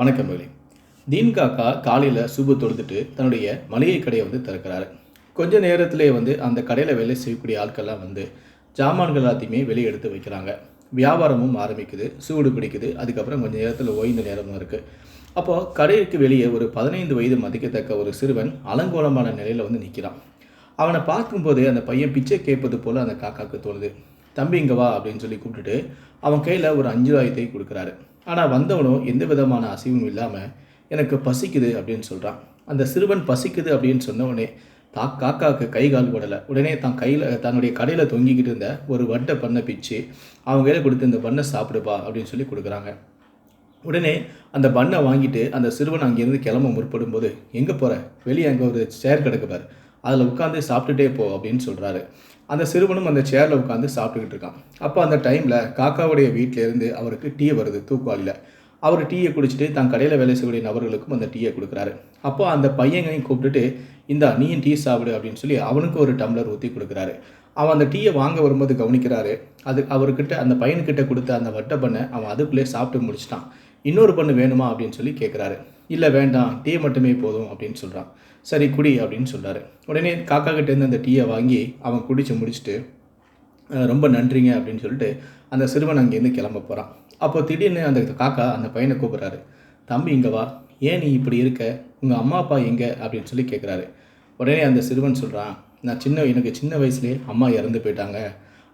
வணக்கம் மகளே தீன் காக்கா காலையில் சூப்பு தொடுத்துட்டு தன்னுடைய மளிகை கடையை வந்து திறக்கிறாரு. கொஞ்ச நேரத்திலே வந்து அந்த கடையில் வேலை செய்யக்கூடிய ஆட்கள்லாம் வந்து ஜாமான்கள் எல்லாத்தையுமே வெளியே எடுத்து வைக்கிறாங்க. வியாபாரமும் ஆரம்பிக்குது சூடு பிடிக்குது அதுக்கப்புறம் கொஞ்சம் நேரத்தில் ஓய்ந்த நேரமும் இருக்குது அப்போது கடைக்கு வெளியே ஒரு பதினைந்து வயது மதிக்கத்தக்க ஒரு சிறுவன் அலங்கோலமான நிலையில் வந்து நிற்கிறான் அவனை பார்க்கும்போது அந்த பையன் பிச்சை கேட்பது போல் அந்த காக்காவுக்கு தோணுது. தம்பி இங்கே வா அப்படின்னு சொல்லி கூப்பிட்டுட்டு அவன் கையில் ஒரு அஞ்சு ரூபாயத்தை கொடுக்குறாரு. ஆனால் வந்தவனும் எந்த விதமான அசைவும் இல்லாமல் எனக்கு பசிக்குது அப்படின்னு சொல்கிறான் அந்த சிறுவன் பசிக்குது அப்படின்னு சொன்ன தா காக்காவுக்கு கை கால் போடலை. உடனே தான் கையில் தன்னுடைய கடையில் தொங்கிக்கிட்டு இருந்த ஒரு வட்டை பண்ணை பிச்சு அவங்க கையில் கொடுத்து இந்த பண்ணை சாப்பிடுப்பா அப்படின்னு சொல்லி கொடுக்குறாங்க. உடனே அந்த பண்ணை வாங்கிட்டு அந்த சிறுவன் அங்கேருந்து கிளம்ப முற்படும் போது எங்கே போகிற வெளியே அங்கே ஒரு சேர் கிடக்கு பாரு. அதில் உட்காந்து சாப்பிட்டுட்டே போ அப்படின்னு சொல்கிறாரு அந்த சிறுவனும் அந்த சேரில் உட்காந்து சாப்பிட்டுக்கிட்டு இருக்கான். அப்போ அந்த டைமில் காக்காவுடைய வீட்டிலேருந்து அவருக்கு டீ வருது தூக்குவாளியில் அவர் டீயை குடிச்சிட்டு தான் கடையில் வேலை செய்யக்கூடிய நபர்களுக்கும் அந்த டீயை கொடுக்குறாரு. அப்போ அந்த பையங்களையும் கூப்பிட்டுட்டு இந்தா நீயும் டீ சாப்பிடு அப்படின்னு சொல்லி அவனுக்கு ஒரு டம்ளர் ஊற்றி கொடுக்குறாரு. அவன் அந்த டீயை வாங்க வரும்போது கவனிக்கிறாரு அது அவர்கிட்ட அந்த பையன்கிட்ட கொடுத்த அந்த வட்டை பண்ணை அவன் அதுக்குள்ளே சாப்பிட்டு முடிச்சிட்டான். இன்னொரு பண்ணு வேணுமா? அப்படின்னு சொல்லி கேட்குறாரு இல்லை வேண்டாம் டீ மட்டுமே போதும் அப்படின்னு சொல்கிறான் சரி குடி அப்படின்னு சொல்கிறாரு உடனே காக்கா கிட்டேருந்து அந்த டீயை வாங்கி அவன் குடித்து முடிச்சுட்டு ரொம்ப நன்றிங்க அப்படின்னு சொல்லிட்டு அந்த சிறுவன் அங்கேருந்து கிளம்ப போகிறான் அப்போ திடீர்னு அந்த காக்கா அந்த பையனை கூப்பிட்றாரு. தம்பி இங்கே வா. ஏன் நீ இப்படி இருக்க? உங்கள் அம்மா அப்பா எங்கே? அப்படின்னு சொல்லி கேட்குறாரு உடனே அந்த சிறுவன் சொல்கிறான் நான் சின்ன எனக்கு சின்ன வயசுலேயே அம்மா இறந்து போயிட்டாங்க.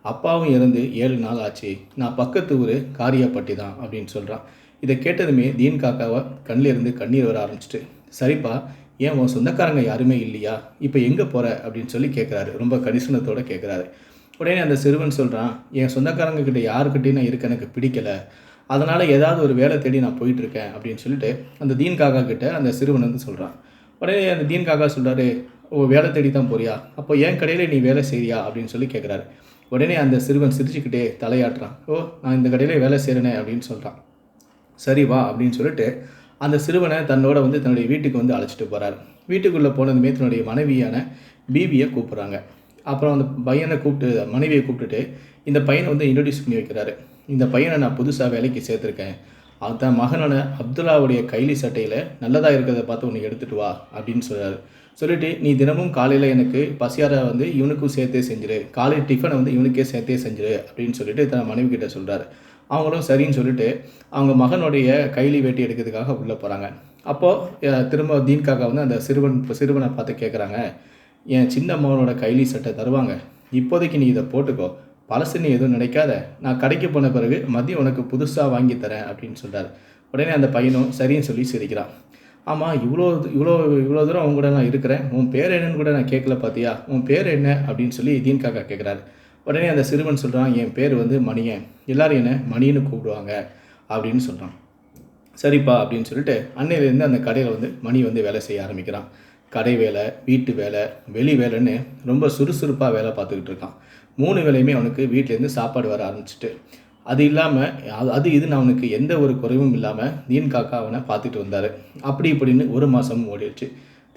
அப்பாவும் இறந்து ஏழு நாள் ஆச்சு. நான் பக்கத்து ஊர் காரியாப்பட்டி தான் அப்படின்னு சொல்கிறான் இதை கேட்டதுமே தீன் காக்காவை கண்ணிலிருந்து கண்ணீர் வர ஆரம்பிச்சிட்டு சரிப்பா ஏன் உன் சொந்தக்காரங்க யாருமே இல்லையா? இப்போ எங்கே போகிற அப்படின்னு சொல்லி கேட்குறாரு ரொம்ப கரிசனத்தோடு கேட்குறாரு உடனே அந்த சிறுவன் சொல்கிறான் என் சொந்தக்காரங்க கிட்ட யாருக்கிட்டையும் நான் இருக்க எனக்கு பிடிக்கல. அதனால் ஏதாவது ஒரு வேலை தேடி நான் போயிட்டுருக்கேன். அப்படின்னு சொல்லிட்டு அந்த தீன் காக்கா கிட்ட அந்த சிறுவன் வந்து சொல்கிறான் உடனே அந்த தீன் காக்கா சொல்கிறாரு ஓ வேலை தேடி தான் போறியா? அப்போ என் கடையில் நீ வேலை செய்றியா? அப்படின்னு சொல்லி கேட்குறாரு உடனே அந்த சிறுவன் சிரிச்சுக்கிட்டே தலையாட்டுறான் ஓ நான் இந்த கடையில் வேலை செய்கிறேனே அப்படின்னு சொல்கிறான் சரி வா அப்படின்னு சொல்லிட்டு அந்த சிறுவனை தன்னோட வந்து தன்னுடைய வீட்டுக்கு வந்து அழைச்சிட்டு போகிறார் வீட்டுக்குள்ளே போனதுமே தன்னுடைய மனைவியான பிபியை கூப்பிட்றாங்க. அப்புறம் அந்த பையனை கூப்பிட்டு மனைவியை கூப்பிட்டுட்டு இந்த பையனை வந்து இன்ட்ரடியூஸ் பண்ணி வைக்கிறாரு. இந்த பையனை நான் புதுசாக வேலைக்கு சேர்த்துருக்கேன். அதுதான் மகனான அப்துல்லாவுடைய கைலி சட்டையில் நல்லதாக இருக்கிறத பார்த்து உன்னை எடுத்துகிட்டு வா அப்படின்னு சொல்கிறாரு சொல்லிவிட்டு நீ தினமும் காலையில் எனக்கு பசியாரை வந்து இவனுக்கும் சேர்த்தே செஞ்சிரு. காலை டிஃபனை வந்து இவனுக்கே சேர்த்தே செஞ்சிரு. அப்படின்னு சொல்லிட்டு தன் மனைவி கிட்ட சொல்கிறாரு அவங்களும் சரின்னு சொல்லிட்டு அவங்க மகனுடைய கைலி வேட்டி எடுக்கிறதுக்காக உள்ளே போகிறாங்க அப்போது திரும்ப தீன் காக்கா வந்து அந்த சிறுவன் சிறுவனை பார்த்து கேட்குறாங்க என் சின்ன மகனோட கைலி சட்டை தருவாங்க. இப்போதைக்கு நீ இதை போட்டுக்கோ. பழசு நீ எதுவும் நினைக்காத. நான் கடைக்கு போன பிறகு மதியம் உனக்கு புதுசாக வாங்கி தரேன் அப்படின்னு சொல்கிறார் உடனே அந்த பையனும் சரின்னு சொல்லி சிரிக்கிறான். ஆமாம் இவ்வளோ இவ்வளோ இவ்வளோ தூரம் அவங்க கூட நான் இருக்கிறேன். உன் பேர் என்னன்னு கூட நான் கேட்கல பார்த்தியா உன் பேர் என்ன? அப்படின்னு சொல்லி தீன் காக்கா கேட்குறாரு உடனே அந்த சிறுவன் சொல்கிறான் என் பேர் வந்து மணியன். எல்லாரும் என்ன? மணின்னு கூப்பிடுவாங்க. அப்படின்னு சொல்கிறான் சரிப்பா அப்படின்னு சொல்லிட்டு அன்னையிலேருந்து அந்த கடையில் வந்து மணி வந்து வேலை செய்ய ஆரம்பிக்கிறான். கடை வேலை வீட்டு வேலை வெளி வேலைன்னு ரொம்ப சுறுசுறுப்பாக வேலை பார்த்துக்கிட்டு இருக்கான். மூணு வேலையுமே அவனுக்கு வீட்டிலேருந்து சாப்பாடு வர ஆரம்பிச்சிட்டு. அது இல்லாமல் அது அது இதுன்னு அவனுக்கு எந்த ஒரு குறைவும் இல்லாமல் நீன் காக்கா அவனை பார்த்துட்டு வந்தார். அப்படி இப்படின்னு ஒரு மாதமும் ஓடிடுச்சு.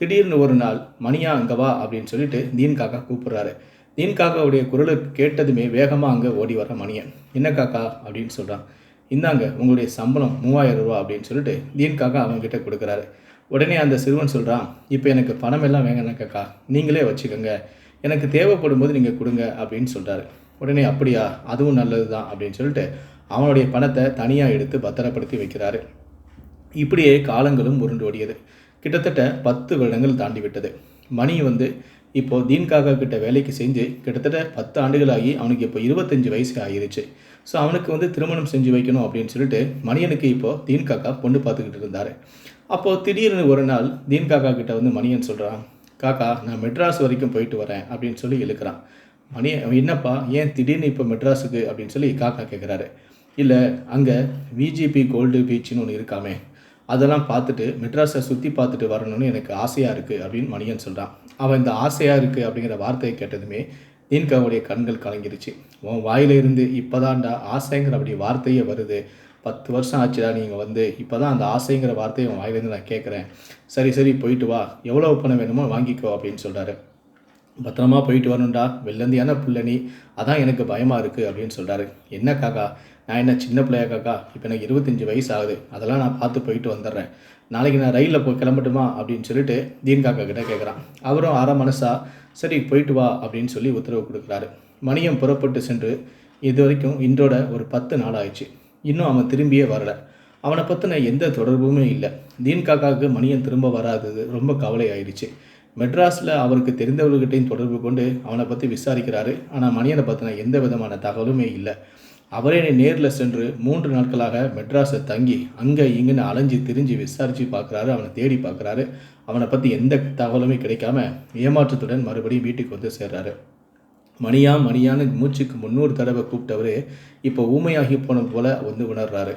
திடீர்னு ஒரு நாள் மணியா அங்கே வா அப்படின்னு சொல்லிட்டு நீன் காக்கா கூப்பிட்றாரு. தீன் காக்காவுடைய குரலை கேட்டதுமே வேகமாக அங்கே ஓடி வர மணியன். என்ன காக்கா? அப்படின்னு சொல்கிறான் இந்தாங்க உங்களுடைய சம்பளம் மூவாயிரம் ரூபா அப்படின்னு சொல்லிட்டு தீன் காக்கா அவன்கிட்ட கொடுக்குறாரு. உடனே அந்த சிறுவன் சொல்கிறான் இப்போ எனக்கு பணம் எல்லாம் வேங்கண்ணா காக்கா. நீங்களே வச்சுக்கோங்க. எனக்கு தேவைப்படும் போது நீங்கள் கொடுங்க அப்படின்னு சொல்கிறாரு உடனே அப்படியா? அதுவும் நல்லது தான் அப்படின்னு சொல்லிட்டு அவனுடைய பணத்தை தனியாக எடுத்து பத்திரப்படுத்தி வைக்கிறாரு. இப்படியே காலங்களும் உருண்டு ஓடியது. கிட்டத்தட்ட பத்து வருடங்கள் தாண்டி விட்டது மணி வந்து இப்போ தீன் காக்கா கிட்ட வேலைக்கு செஞ்சு கிட்டத்தட்ட பத்து ஆண்டுகளாகி அவனுக்கு இப்போ இருபத்தஞ்சு வயசு ஆகிருச்சு ஸோ அவனுக்கு வந்து திருமணம் செஞ்சு வைக்கணும் அப்படின்னு சொல்லிட்டு மணியனுக்கு இப்போது தீன் காக்கா பொண்ணு பார்த்துக்கிட்டு இருந்தார். அப்போது திடீர்னு ஒரு நாள் தீன் காக்கா கிட்ட வந்து மணியன் சொல்கிறான் காக்கா நான் மெட்ராஸ் வரைக்கும் போயிட்டு வரேன் அப்படின்னு சொல்லி இழுக்கிறான். மணி என்னப்பா ஏன் திடீர்னு இப்போ மெட்ராஸுக்கு? அப்படின்னு சொல்லி காக்கா கேட்குறாரு இல்லை அங்கே விஜிபி கோல்டு பீச்சுன்னு ஒன்று இருக்காமே அதெல்லாம் பார்த்துட்டு மெட்ராஸை சுற்றி பார்த்துட்டு வரணும்னு எனக்கு ஆசையாக இருக்குது அப்படின்னு மணியன் சொல்கிறான் அவன் இந்த ஆசையாக இருக்குது அப்படிங்கிற வார்த்தையை கேட்டதுமே தீன்காவுடைய கண்கள் கலங்கிருச்சு. உன் வாயிலிருந்து இப்போதான்டா ஆசைங்கிற அப்படி வார்த்தையே வருது. பத்து வருஷம் ஆச்சுடா நீங்கள் வந்து. இப்போ தான் அந்த ஆசைங்கிற வார்த்தையை உன் வாயிலேருந்து நான் கேட்குறேன் சரி சரி போயிட்டு வா. எவ்வளோ பணம் வேணுமோ வாங்கிக்கோ அப்படின்னு சொல்கிறாரு பத்திரமா போயிட்டு வரணும்டா. வெள்ளந்தியான புள்ள நீ அதான் எனக்கு பயமாக இருக்குது அப்படின்னு சொல்கிறாரு என்ன காக்கா? நான் என்ன சின்ன பிள்ளையா காக்கா? இப்போ எனக்கு இருபத்தஞ்சி வயசு ஆகுது அதெல்லாம் நான் பார்த்து போயிட்டு வந்துடுறேன். நாளைக்கு நான் ரயிலில் போய் கிளம்பட்டுமா? அப்படின்னு சொல்லிட்டு தீன் காக்கா கிட்டே கேட்குறான் அவரும் அரை மனசா சரி போயிட்டு வா அப்படின்னு சொல்லி உத்தரவு கொடுக்குறாரு. மணியம் புறப்பட்டு சென்று இது வரைக்கும் இன்றோட ஒரு பத்து நாள் ஆயிடுச்சு இன்னும் அவன் திரும்பியே வரல. அவனை பற்றின எந்த தொடர்புமே இல்லை. தீன் காக்காவுக்கு மணியன் திரும்ப வராதது ரொம்ப கவலை ஆயிடுச்சு மெட்ராஸில் அவருக்கு தெரிந்தவர்கிட்டையும் தொடர்பு கொண்டு அவனை பற்றி விசாரிக்கிறாரு. ஆனால் மணியனை பற்றின எந்த விதமான தகவலுமே இல்லை. அவரே என்னை நேரில் சென்று மூன்று நாட்களாக மெட்ராஸை தங்கி அங்கே இங்கேன்னு அலைஞ்சு திரிஞ்சு விசாரித்து பார்க்குறாரு அவனை தேடி பார்க்குறாரு. அவனை பற்றி எந்த தகவலுமே கிடைக்காம ஏமாற்றத்துடன் மறுபடியும் வீட்டுக்கு வந்து சேர்றாரு. மணியா மணியான்னு மூச்சுக்கு முன்னூறு தடவை கூப்பிட்டவர் இப்போ ஊமையாகி போன போல வந்து உணர்றாரு.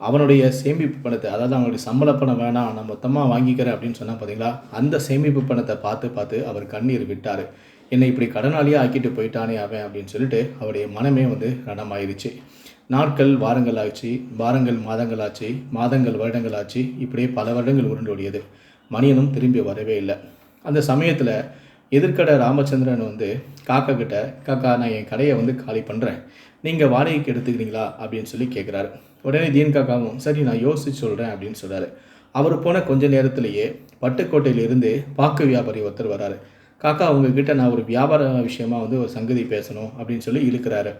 அவனுடைய சேமிப்பு பணத்தை அதாவது அவனுடைய சம்பள பணம் வேணாம் நான் மொத்தமாக வாங்கிக்கிறேன் அப்படின்னு சொன்னால் பார்த்தீங்களா அந்த சேமிப்பு பணத்தை பார்த்து பார்த்து அவர் கண்ணீர் விட்டார். என்னை இப்படி கடனாளியாக ஆக்கிட்டு போயிட்டானே அவன் அப்படின்னு சொல்லிட்டு அவருடைய மனமே வந்து ரணமாயிருச்சு. நாட்கள் வாரங்கள் ஆச்சு வாரங்கள் மாதங்கள் ஆச்சு மாதங்கள் வருடங்கள் ஆச்சு இப்படியே பல வருடங்கள் உருண்டோடியது. மணியனும் திரும்பி வரவே இல்லை. அந்த சமயத்தில் எதிர்க்கடை ராமச்சந்திரன் வந்து காக்கா கிட்ட காக்கா நான் என் கடையை வந்து காலி பண்ணுறேன் நீங்கள் வாடகைக்கு எடுத்துக்கிறீங்களா? அப்படின்னு சொல்லி கேட்குறாரு உடனே தீன் காக்காவும் சரி நான் யோசிச்சு சொல்கிறேன் அப்படின்னு சொல்கிறாரு அவர் போன கொஞ்ச நேரத்திலேயே பட்டுக்கோட்டையிலிருந்து பாக்கு வியாபாரி ஒருத்தர் வராரு. காக்கா உங்ககிட்ட நான் ஒரு வியாபார விஷயமாக வந்து ஒரு சங்கதி பேசணும் அப்படின்னு சொல்லி இழுக்கிறாரு.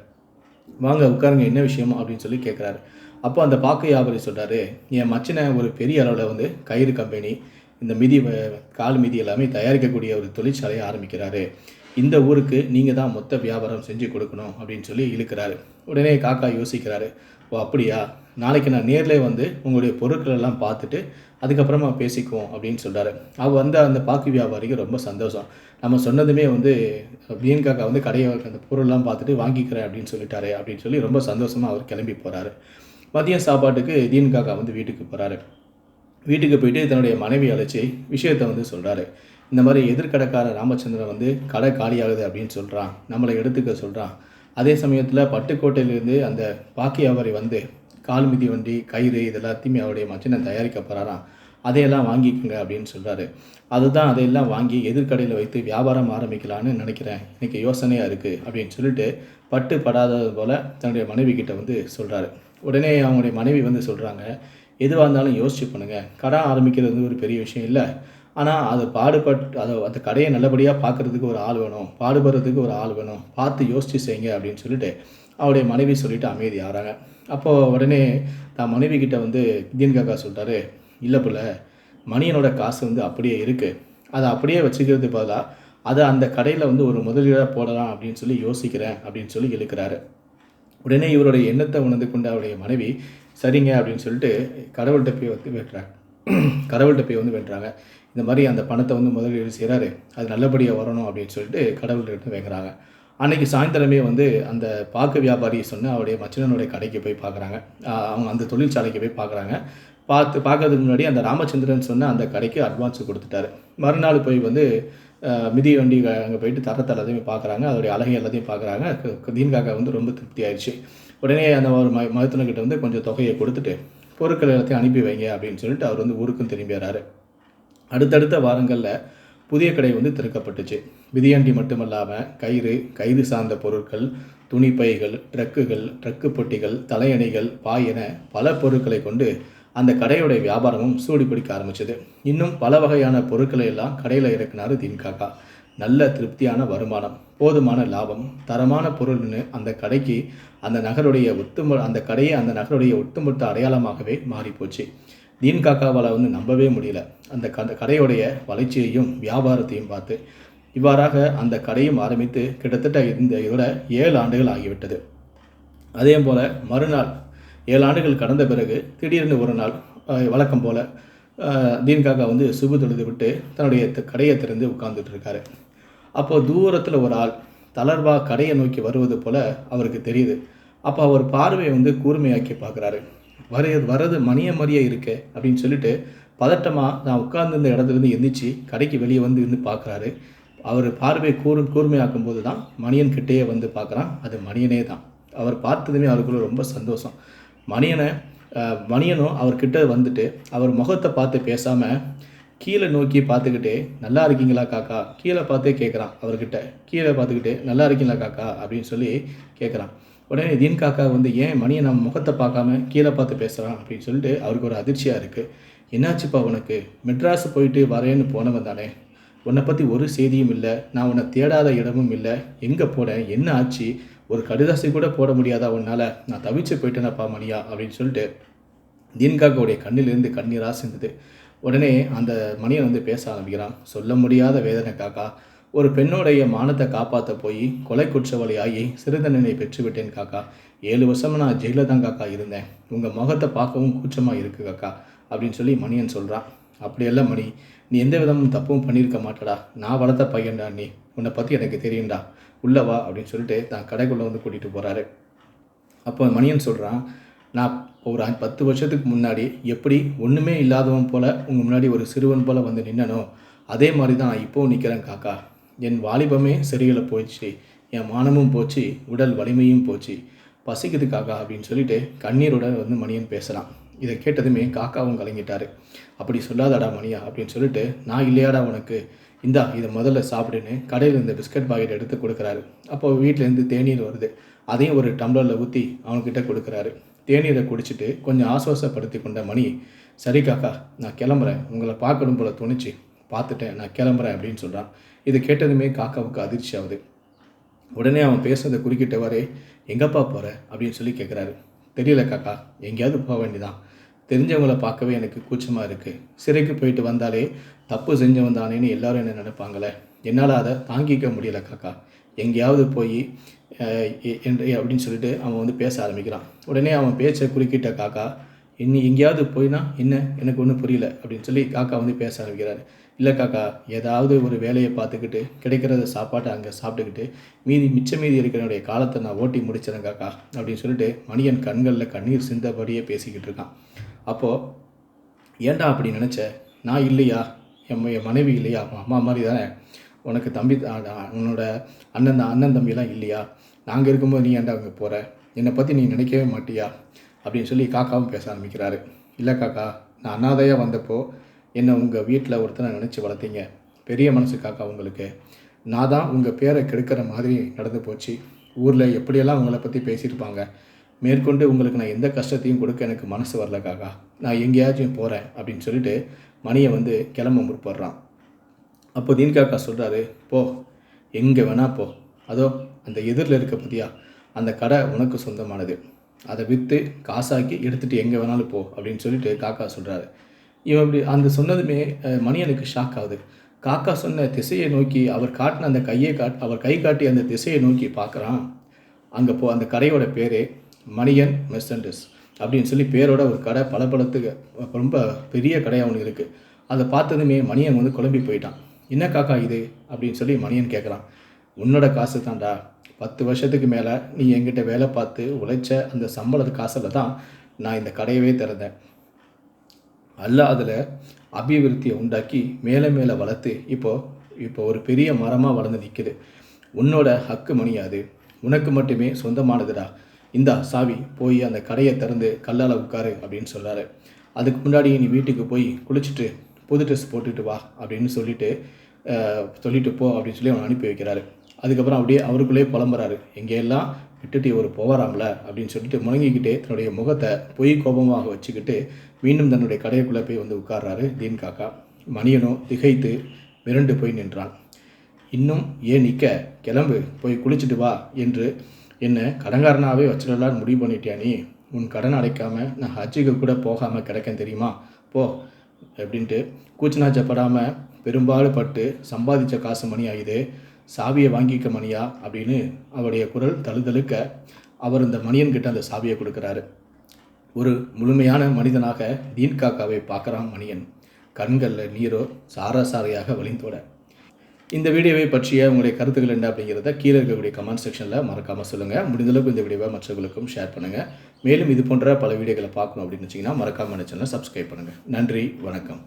வாங்க உட்காருங்க என்ன விஷயம் அப்படின்னு சொல்லி கேட்குறாரு அப்போ அந்த பாக்கு வியாபாரி சொல்கிறாரு என் மச்சினை ஒரு பெரிய அளவில் வந்து கயிறு கம்பெனி இந்த மிதி வ- கால் மிதி எல்லாமே தயாரிக்கக்கூடிய ஒரு தொழிற்சாலையை ஆரம்பிக்கிறாரு. இந்த ஊருக்கு நீங்கள் தான் மொத்த வியாபாரம் செஞ்சு கொடுக்கணும் அப்படின்னு சொல்லி இழுக்கிறாரு. உடனே காக்கா யோசிக்கிறாரு ஓ அப்படியா? நாளைக்கு நான் நேர்லேயே வந்து உங்களுடைய பொருட்கள் எல்லாம் பார்த்துட்டு அதுக்கப்புறமா பேசிக்குவோம் அப்படின்னு சொல்கிறாரு அவர் வந்த அந்த பாக்கு வியாபாரிக்கு ரொம்ப சந்தோஷம். நம்ம சொன்னதுமே வந்து மீன் காக்கா வந்து கடையை அந்த பொருள்லாம் பார்த்துட்டு வாங்கிக்கிறேன் அப்படின்னு சொல்லிட்டாரு அப்படின்னு சொல்லி ரொம்ப சந்தோஷமாக அவர் கிளம்பி போகிறாரு மதியம் சாப்பாட்டுக்கு தீன் காக்கா வந்து வீட்டுக்கு போகிறாரு வீட்டுக்கு போயிட்டு தன்னுடைய மனைவி அழைச்சி விஷயத்தை வந்து சொல்கிறாரு இந்த மாதிரி எதிர்கடைக்கார ராமச்சந்திரன் வந்து கடை காலியாகுது அப்படின்னு சொல்கிறான் நம்மளை எடுத்துக்க சொல்கிறான் அதே சமயத்தில் பட்டுக்கோட்டையிலேருந்து அந்த பாக்கி வியாபாரி வந்து கால் மிதி வண்டி கயிறு இது எல்லாத்தையுமே அவருடைய மச்சினை தயாரிக்க போகிறாராம் அதையெல்லாம் வாங்கிக்கோங்க அப்படின்னு சொல்கிறாரு அதுதான் அதையெல்லாம் வாங்கி எதிர்கடையில் வைத்து வியாபாரம் ஆரம்பிக்கலான்னு நினைக்கிறேன். எனக்கு யோசனையாக இருக்குது அப்படின்னு சொல்லிட்டு பட்டு படாதது போல் தன்னுடைய மனைவி கிட்ட வந்து சொல்கிறாரு உடனே அவங்களுடைய மனைவி வந்து சொல்கிறாங்க எதுவாக இருந்தாலும் யோசிச்சு பண்ணுங்கள் கடை ஆரம்பிக்கிறது வந்து ஒரு பெரிய விஷயம் இல்லை. ஆனால் அது பாடுபட்டு அதை அந்த கடையை நல்லபடியாக பார்க்குறதுக்கு ஒரு ஆள் வேணும். பாடுபடுறதுக்கு ஒரு ஆள் வேணும். பார்த்து யோசிச்சு செய்யுங்க அப்படின்னு சொல்லிட்டு அவருடைய மனைவி சொல்லிவிட்டு அமைதி ஆகிறாங்க அப்போது உடனே தான் மனைவி கிட்டே வந்து கிதியன் காக்கா சொல்லிட்டாரு இல்லை போல் மணியனோட காசு வந்து அப்படியே இருக்குது அதை அப்படியே வச்சுக்கிறது பதிலாக அதை அந்த கடையில் வந்து ஒரு முதலீடாக போடலாம் அப்படின்னு சொல்லி யோசிக்கிறேன் அப்படின்னு சொல்லி இழுக்கிறாரு. உடனே இவருடைய எண்ணத்தை உணர்ந்து கொண்ட அவருடைய மனைவி சரிங்க அப்படின்னு சொல்லிட்டு கடவுள்கிட்ட போய் வந்து வெட்டுறாங்க கடவுள்கிட்ட போய் வந்து வெட்டுறாங்க. இந்த மாதிரி அந்த பணத்தை வந்து முதலீடு செய்கிறாரு அது நல்லபடியாக வரணும் அப்படின்னு சொல்லிட்டு கடவுள்கிட்ட வைக்கிறாங்க அன்றைக்கி சாயந்தரமே வந்து அந்த பாக்கு வியாபாரி சொன்ன அவருடைய மச்சினனுடைய கடைக்கு போய் பார்க்குறாங்க. அவங்க அந்த தொழிற்சாலைக்கு போய் பார்க்குறாங்க. பார்த்து பார்க்கறதுக்கு முன்னாடி அந்த ராமச்சந்திரன் சொன்ன அந்த கடைக்கு அட்வான்ஸ் கொடுத்துட்டாரு. மறுநாள் போய் வந்து மிதி வண்டி அங்கே போயிட்டு தரத்தை எல்லாத்தையும் பார்க்குறாங்க. அதோடைய அழகை எல்லாத்தையும் பார்க்குறாங்க. தீன்காக்கா வந்து ரொம்ப திருப்தி ஆயிடுச்சு. உடனே அந்த ஒரு ம மருத்துவர்கிட்ட வந்து கொஞ்சம் தொகையை கொடுத்துட்டு பொருட்கள் எல்லாத்தையும் அனுப்பி வைங்க அப்படின்னு சொல்லிட்டு அவர் வந்து ஊருக்கும் திரும்பிடுறாரு அடுத்தடுத்த வாரங்களில் புதிய கடை வந்து திறக்கப்பட்டுச்சு. விதியாண்டி மட்டுமல்லாமல் கயிறு கயிறு சார்ந்த பொருட்கள் துணி பைகள் ட்ரக்குகள் ட்ரக்கு பொட்டிகள் தலையணைகள் பாய் என பல பொருட்களை கொண்டு அந்த கடையோடைய வியாபாரமும் சூடு பிடிக்க ஆரம்பிச்சது. இன்னும் பல வகையான பொருட்களை எல்லாம் கடையில் இறக்குனாரு தின்காக்கா. நல்ல திருப்தியான வருமானம் போதுமான லாபம் தரமான பொருள்னு அந்த கடைக்கு அந்த நகருடைய ஒத்தும அந்த கடையை அந்த நகருடைய ஒட்டுமொத்த அடையாளமாகவே மாறிப்போச்சு. தீன் காக்காவால் வந்து நம்பவே முடியல. அந்த கட கடையுடைய வளர்ச்சியையும் வியாபாரத்தையும் பார்த்து இவ்வாறாக அந்த கடையும் ஆரம்பித்து கிட்டத்தட்ட இந்த இதோட ஏழு ஆண்டுகள் ஆகிவிட்டது. அதே போல் மறுநாள் ஏழு ஆண்டுகள் கடந்த பிறகு திடீர்னு ஒரு நாள் வழக்கம் போல் தீன் காக்கா வந்து சுபு தொழுது விட்டு தன்னுடைய த- கடையை திறந்து உட்கார்ந்துட்டு இருக்காரு. அப்போது தூரத்தில் ஒரு ஆள் தளர்வாக கடையை நோக்கி வருவது போல் அவருக்கு தெரியுது. அப்போ அவர் பார்வையை வந்து கூர்மையாக்கி பார்க்குறாரு. வரையது வரது மணிய மாதிரியே இருக்கே அப்படின்னு சொல்லிட்டு பதட்டமாக நான் உட்கார்ந்துருந்த இடத்துலேருந்து எந்திரிச்சு கடைக்கு வெளியே வந்து இருந்து பார்க்குறாரு அவர் பார்வை கூர் கூர்மையாக்கும் போது தான் மணியன் கிட்டேயே வந்து பார்க்குறான் அது மணியனே தான். அவர் பார்த்ததுமே அவருக்குள்ள ரொம்ப சந்தோஷம். மணியனை மணியனும் அவர்கிட்ட வந்துட்டு அவர் முகத்தை பார்த்து பேசாமல் கீழே நோக்கி பார்த்துக்கிட்டே நல்லா இருக்கீங்களா காக்கா? கீழே பார்த்தே கேட்குறான் அவர்கிட்ட. கீழே பார்த்துக்கிட்டு நல்லா இருக்கீங்களா காக்கா? அப்படின்னு சொல்லி கேட்குறான் உடனே தீன் காக்கா வந்து ஏன் மணியை நம்ம முகத்தை பார்க்காம கீழே பார்த்து பேசுகிறான் அப்படின்னு சொல்லிட்டு அவருக்கு ஒரு அதிர்ச்சியாக இருக்குது என்னாச்சுப்பா உனக்கு? மெட்ராஸ் போயிட்டு வரேன்னு போனவன் தானே. உன்னை பற்றி ஒரு செய்தியும் இல்லை. நான் உன்னை தேடாத இடமும் இல்லை. எங்கே போனேன்? என்ன ஆச்சு? ஒரு கடிதாசி கூட போட முடியாதா உன்னால்? நான் தவிச்சு போயிட்டேனப்பா மணியா? அப்படின்னு சொல்லிட்டு தீன்காக்காவுடைய கண்ணிலிருந்து கண்ணீராக சிந்துது. உடனே அந்த மணியை வந்து பேச ஆரம்பிக்கிறான். சொல்ல முடியாத வேதனை காக்கா. ஒரு பெண்ணோடைய மானத்தை காப்பாற்ற போய் கொலை குற்றவாளியாகி சிறு தண்டனை பெற்றுவிட்டேன் காக்கா. ஏழு வருஷமாக நான் ஜெயிலில் தான் காக்கா இருந்தேன். உங்கள் முகத்தை பார்க்கவும் கூச்சமாக இருக்குது காக்கா அப்படின்னு சொல்லி மணியன் சொல்கிறான் அப்படியெல்லாம் மணி நீ எந்த விதமும் தப்பும் பண்ணியிருக்க மாட்டடா. நான் வளர்த்த பையன்டா நீ. உன்னை பற்றி எனக்கு தெரியும்டா. உள்ளவா வா அப்படின்னு சொல்லிட்டு தான் கடைக்குள்ளே வந்து கூட்டிகிட்டு போகிறாரு அப்போ மணியன் சொல்கிறான் நான் ஒரு அஞ்சு- பத்து வருஷத்துக்கு முன்னாடி எப்படி ஒன்றுமே இல்லாதவன் போல் உங்கள் முன்னாடி ஒரு சிறுவன் போல் வந்து நின்னனோ அதே மாதிரி தான் நான் இப்போவும் நிற்கிறேன் காக்கா. என் வாலிபமே சரிகளை போயிடுச்சு என் மானமும் போச்சு உடல் வலிமையும் போச்சு. பசிக்குது காக்கா அப்படின்னு சொல்லிட்டு கண்ணீரோட வந்து மணியன் பேசுகிறான் இதை கேட்டதுமே காக்காவும் கலங்கிட்டாரு. அப்படி சொல்லாதடா மணியா அப்படின்னு சொல்லிட்டு நான் இல்லையாடா உனக்கு. இந்தா இதை முதல்ல சாப்பிடுன்னு கடையில் இருந்த பிஸ்கட் பாக்கெட் எடுத்து கொடுக்குறாரு. அப்போ வீட்டிலேருந்து தேநீர் வருது. அதையும் ஒரு டம்ளரில் ஊற்றி அவன்கிட்ட கொடுக்குறாரு. தேநீரை குடிச்சிட்டு கொஞ்சம் ஆசுவாசப்படுத்தி கொண்ட மணி சரி காக்கா நான் கிளம்புறேன். உங்களை பார்க்கணும் போல துணிச்சு. பார்த்துட்டேன். நான் கிளம்புறேன் அப்படின்னு சொல்கிறான் இது கேட்டதுமே காக்காவுக்கு அதிர்ச்சி ஆகுது. உடனே அவன் பேசுனதை குறுக்கிட்டவரே எங்கப்பா போகிற அப்படின்னு சொல்லி கேட்குறாரு தெரியல காக்கா எங்கேயாவது போக வேண்டிதான் தெரிஞ்சவங்கள பார்க்கவே எனக்கு கூச்சமாக இருக்குது சிறைக்கு போயிட்டு வந்தாலே தப்பு செஞ்சவன் தானேன்னு எல்லாரும் என்ன நினைப்பாங்களே? என்னால் அதை தாங்கிக்க முடியல காக்கா. எங்கேயாவது போய் என்று அப்படின்னு சொல்லிட்டு அவன் வந்து பேச ஆரம்பிக்கிறான். உடனே அவன் பேச்சை குறுக்கிட்ட காக்கா இன்னி எங்கேயாவது போயினா என்ன? எனக்கு ஒன்றும் புரியல. அப்படின்னு சொல்லி காக்கா வந்து பேச ஆரம்பிக்கிறாரு. இல்லை காக்கா ஏதாவது ஒரு வேலையை பார்த்துக்கிட்டு கிடைக்கிறத சாப்பாட்டை அங்கே சாப்பிட்டுக்கிட்டு மீதி மிச்ச மீதி இருக்கிறனுடைய காலத்தை நான் ஓட்டி முடிச்சிடேன் காக்கா அப்படின்னு சொல்லிட்டு மணியன் கண்களில் கண்ணீர் சிந்தபடியே பேசிக்கிட்டு இருக்கான். அப்போது ஏன்டா அப்படி நினச்ச? நான் இல்லையா? என் என் மனைவி இல்லையா? அம்மா மாதிரி தானே? உனக்கு தம்பி உன்னோட அண்ணன் அண்ணன் தம்பிலாம் இல்லையா? நாங்கள் இருக்கும்போது நீ ஏன்டா அங்கே போகிற என்னை பற்றி நீ நினைக்கவே மாட்டியா? அப்படின்னு சொல்லி காக்காவும் பேச ஆரம்பிக்கிறாரு. இல்லை காக்கா நான் அனாதையாக வந்தப்போ என்னை உங்கள் வீட்டில் ஒருத்தனை நினச்சி வளர்த்தீங்க. பெரிய மனசு காக்கா உங்களுக்கு. நான் தான் உங்கள் பேரை கெடுக்கிற மாதிரி நடந்து போச்சு. ஊரில் எப்படியெல்லாம் உங்களை பற்றி பேசியிருப்பாங்க. மேற்கொண்டு உங்களுக்கு நான் எந்த கஷ்டத்தையும் கொடுக்க எனக்கு மனசு வரல காக்கா. நான் எங்கேயாச்சும் போகிறேன் அப்படின்னு சொல்லிட்டு மணியை வந்து கிளம்ப முற்படுறான். அப்போ தீன் காக்கா சொல்கிறாரு போ எங்கே வேணா போ. அதோ அந்த எதிரில் இருக்க பற்றியா அந்த கடை உனக்கு சொந்தமானது. அதை விற்று காசாக்கி எடுத்துகிட்டு எங்கே வேணாலும் போ. அப்படின்னு சொல்லிட்டு காக்கா சொல்கிறாரு இவன் இப்படி அந்த சொன்னதுமே மணியனுக்கு ஷாக் ஆகுது. காக்கா சொன்ன திசையை நோக்கி அவர் காட்டின அந்த கையை காட் அவர் கை காட்டி அந்த திசையை நோக்கி பார்க்குறான். அங்கே போ அந்த கடையோட பேரே மணியன் மெர்சன்டஸ் அப்படின்னு சொல்லி பேரோட ஒரு கடை பளபளத்துக்கு ரொம்ப பெரிய கடையாக ஒன்று இருக்குது அதை பார்த்ததுமே மணியன் வந்து குழம்பி போயிட்டான். என்ன காக்கா இது? அப்படின்னு சொல்லி மணியன் கேட்குறான் உன்னோட காசு தான்டா. பத்து வருஷத்துக்கு மேலே நீ என்கிட்ட வேலை பார்த்து உழைச்ச அந்த சம்பளத்து காசில் தான் நான் இந்த கடையவே திறந்தேன். அல்லாஹ் அதில் அபிவிருத்தியை உண்டாக்கி மேலே மேலே வளர்த்து இப்போது இப்போ ஒரு பெரிய மரமாக வளர்ந்து நிற்குது உன்னோட ஹக்கு மணியாது உனக்கு மட்டுமே சொந்தமானதுடா. இந்தா சாவி போய் அந்த கடையை திறந்து கல்லால் உட்காரு அப்படின்னு சொல்கிறாரு அதுக்கு முன்னாடி நீ வீட்டுக்கு போய் குளிச்சுட்டு புது ட்ரெஸ் போட்டுட்டு வா அப்படின்னு சொல்லிட்டு சொல்லிட்டு போ அப்படின்னு சொல்லி அவனை அனுப்பி வைக்கிறாரு. அதுக்கப்புறம் அப்படியே அவருக்குள்ளே புலம்புறாரு. எங்கேயெல்லாம் விட்டுட்டு ஒரு போவாராம்ல அப்படின்னு சொல்லிட்டு முழங்கிக்கிட்டே தன்னுடைய முகத்தை பொய் கோபமாக வச்சுக்கிட்டு மீண்டும் தன்னுடைய கடைக்குள்ளே போய் வந்து உட்கார்றாரு தீன் காக்கா. மணியனோ திகைத்து மிரண்டு போய் நின்றான். இன்னும் ஏன் நிற்க? கிளம்பு போய் குளிச்சுட்டு வா என்று என்னை கடன்காரனாகவே வச்சிடலான்னு முடிவு பண்ணிட்டியா நீ? உன் கடன் அடைக்காமல் நான் ஹஜ்ஜுக்கு கூட போகாமல் கிடக்கேன் தெரியுமா? போ அப்படின்ட்டு கூச்சனாச்சப்படாமல் பெரும்பாலும் பட்டு சம்பாதிச்ச காசு மணி ஆகுது சாவியை வாங்கிக்க மணியா அப்படின்னு அவருடைய குரல் தழுதழுக்க அவர் இந்த மணியன்கிட்ட அந்த சாவியை கொடுக்குறாரு. ஒரு முழுமையான மனிதனாக தீன் காக்காவை பார்க்குறான் மணியன். கண்களில் நீரோ சாரசாரையாக வழிந்தோட இந்த வீடியோவை பற்றிய உங்களுடைய கருத்துக்கள் என்ன அப்படிங்கிறத கீழே இருக்கக்கூடிய கமெண்ட் செக்ஷனில் மறக்காமல் சொல்லுங்கள் முடிந்தளவுக்கு இந்த வீடியோவை மற்றவர்களுக்கும் ஷேர் பண்ணுங்கள் மேலும் இது போன்ற பல வீடியோக்களை பார்க்கணும் அப்படின்னு வச்சிங்கன்னா மறக்காமல் சேனலை சப்ஸ்கிரைப் பண்ணுங்கள் நன்றி வணக்கம்.